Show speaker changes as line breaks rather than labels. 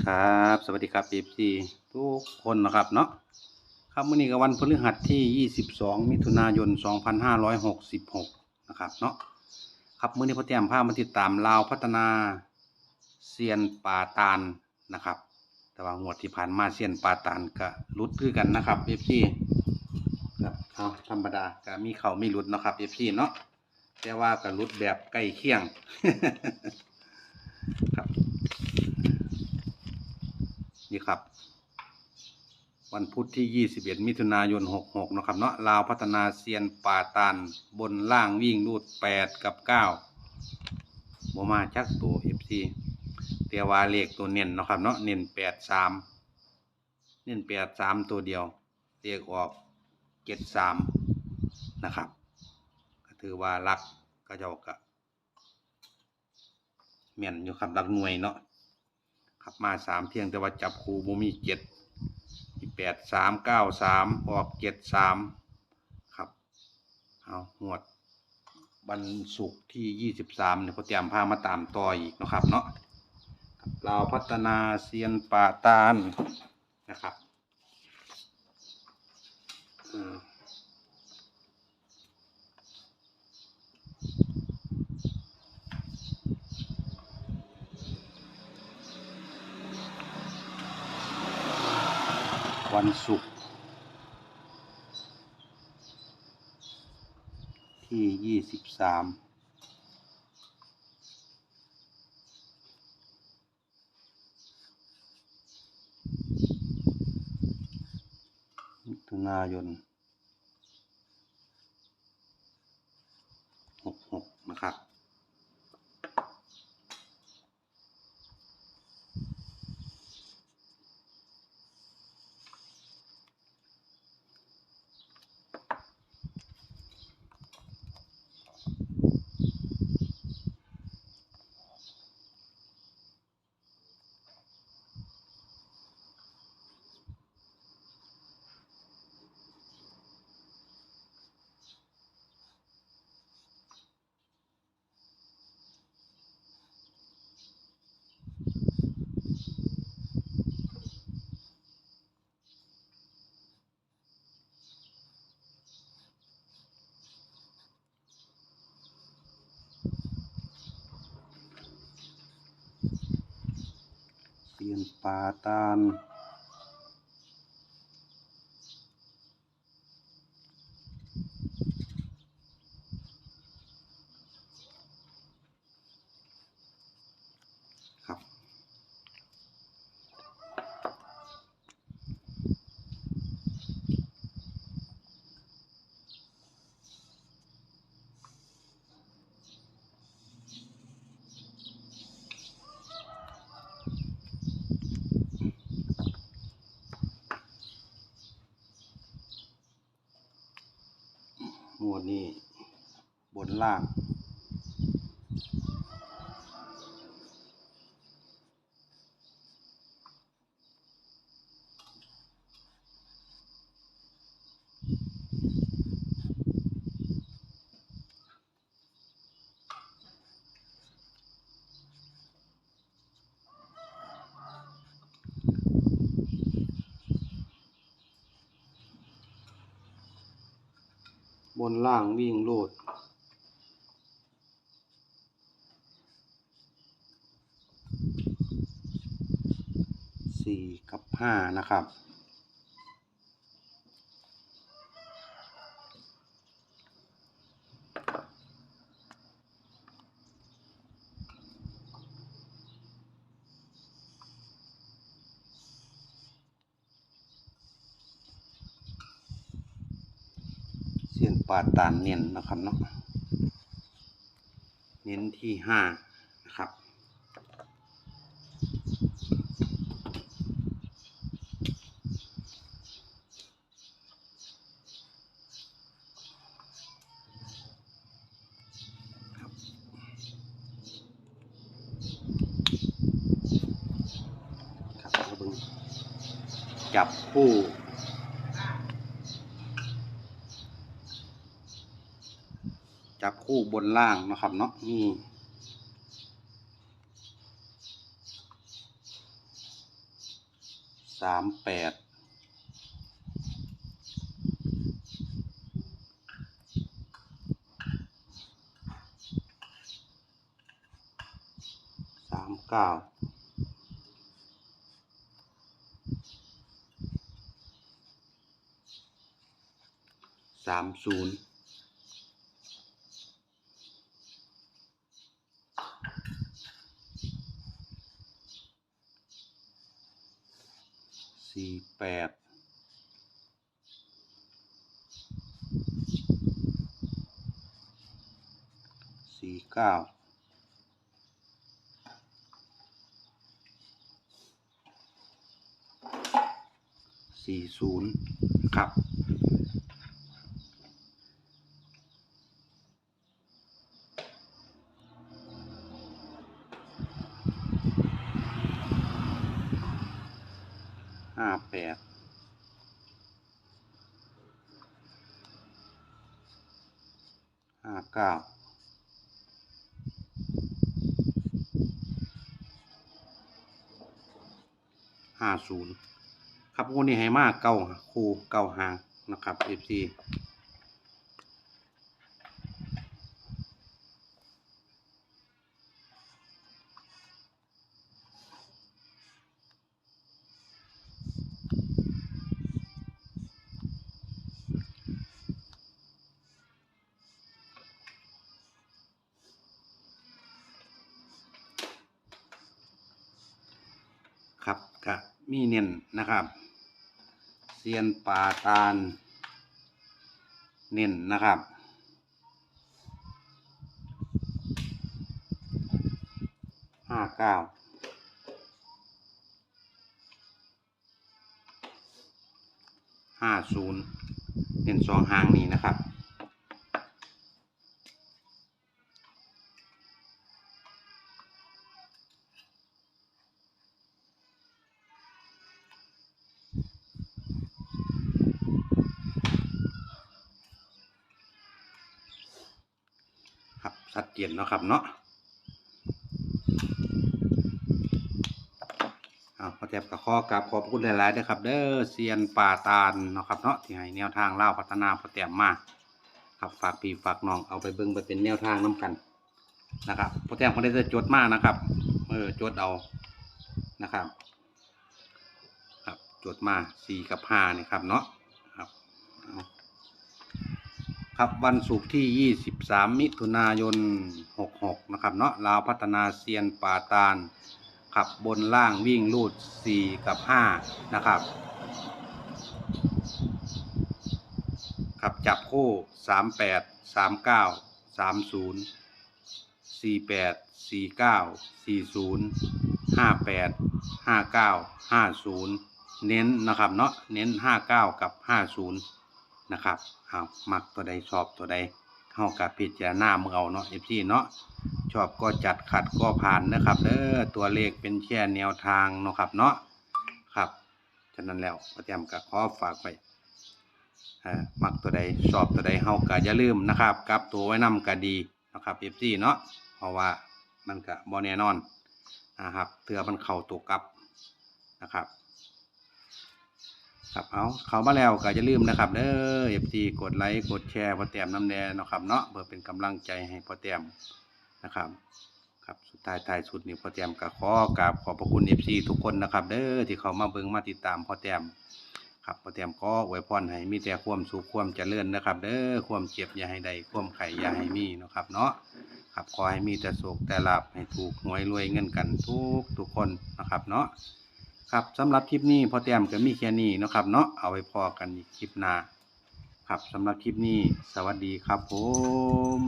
ครับ สวัสดีครับเอฟซีทุกคนนะครับเนาะครับมื้อนี้ก็วันพฤหัสที่ 22 มิถุนายน 2566 นะครับเนาะครับมื้อนี้พ่อแต้มพามาติดตามลาวพัฒนาเซียนป่าตาลนะครับ แต่ว่างวดที่ผ่านมาเซียนป่าตาลก็รุดคือกันนะครับเอฟซีครับเอาธรรมดาก็มีเข่ามีรุดนะครับเอฟซีเนาะแต่ว่าก็รุดแบบใกล้เคียง ครับ นี่ครับ วันพุธที่ 21 มิถุนายน 66 นะครับเนาะลาวพัฒนาเซียนป่าตานบนล่างวิ่งรูด 8 กับ9บ่มาจักตัว FC แต่ว่าเลขตัวเน้นนะครับเนาะเน้น 83 เน้น 83 ตัวเดียวเลขออก 73 นะครับก็ถือว่ารักก็เจ้าก็แม่นอยู่ครับรักหน่วยเนาะ ขับมาสามเที่ยงแต่ว่าจับคูบุมีเจ็ดแปดสามเก้าสามออกเจ็ดสามครับเอาหวดวันศุกร์ที่ยี่สิบสามเนี่ยพอเตรียมพามาตามต่ออีกนะครับเนาะเราพัฒนาเซียนป่าตาลนะครับอืม วันศุกร์ที่ยี่สิบสามมิถุนายน เซียนป่าตาล ครับ หมวด นี่บนล่าง บนล่างวิ่งโลด สี่กับห้านะครับ เสียนปาตานเน้นนะครับเนาะเน้นที่ห้านะครับครับเอาเบิ่งจับคู่ จับคู่บนล่างนะครับเนาะนี่สามแปดสามเก้าสามศูนย์สี่ แปดสี่เก้าสี่ศูนย์ครับ ห้าแปดห้าเก้าห้าศูนย์ครับวันนี้ให้มากเก้าคู่เก้าหางนะครับเอฟซี มีเน้นนะครับเซียนป่าตาล เน้นนะครับ ห้าเก้าห้าศูนย์เน้นสองหางนี้นะครับ ชัดเจนเนาะครับเนาะเอาพอแทบกับข้อกราบขอบคุณหลายๆนะครับ เด้อเซียนป่าตาลเนาะครับเนาะที่ให้แนวทางเล่าพัฒนาพอแต้มมาครับฝากพี่ฝากน้องเอาไปเบิ่งไปเป็นแนวทางน้ำกันนะครับพอแต้มเขาได้จะจดมากนะครับเออจดเอานะครับ ครับจดมาสี่กับห้านี่ครับเนาะครับ ครับวันศุกร์ที่ 23 มิถุนายน 66 นะครับเนาะลาวพัฒนาเซียนป่าตาลขับบนล่างวิ่งลูด 4 กับ 5 นะครับขับจับคู่ 38 39 30 48 49 40 58 59 50 เน้นนะครับเนาะเน้น 59 กับ 50 นะครับเอามักตัวใดชอบตัวใดเข้ากับพิจารณาเมื่อเอาเนาะเอฟซีเนาะชอบก็จัดขัดก็ผ่านนะครับเด้อตัวเลขเป็นแค่แนวทางเนาะครับเนาะครับฉะนั้นแล้วประเตรียมกับขอฝากไปอ่ามักตัวใดชอบตัวใดเฮาก็อย่าลืมนะครับกับตัวไว้นำก็ดีนะครับเอฟซีเนาะเพราะว่ามันก็บ่แน่นอนนะครับเถื่อมันเข้าตัวกับนะครับ ครับเอาเขามาแล้วก็อย่าลืมนะครับเด้อเอฟซีกดไลค์กดแชร์พอแต้มน้ำแดงนะครับเนาะเพื่อเป็นกำลังใจให้พอแต้มนะครับ ครับสุดท้ายท้ายสุดนี่พอแต้มก็ขอกราบขอบพระคุณเอฟซีทุกคนนะครับเด้อที่เขามาเบิ่งมาติดตามพอแต้มครับพอแต้มก็อวยพรให้มีแต่ความสุขความเจริญนะครับ เด้อความเจ็บอย่าให้ใดความไข่อย่าให้มีนะครับ เนาะครับขอให้มีแต่สุขแต่ลาบให้ถูกหวยรวยเงินกันทุกทุกคนนะครับเนาะ ครับสำหรับคลิปนี้พอแต้มก็มีแค่นี้เนาะครับเนาะเอาไว้พอกันอีกคลิปหน้าครับสำหรับคลิปนี้สวัสดีครับผม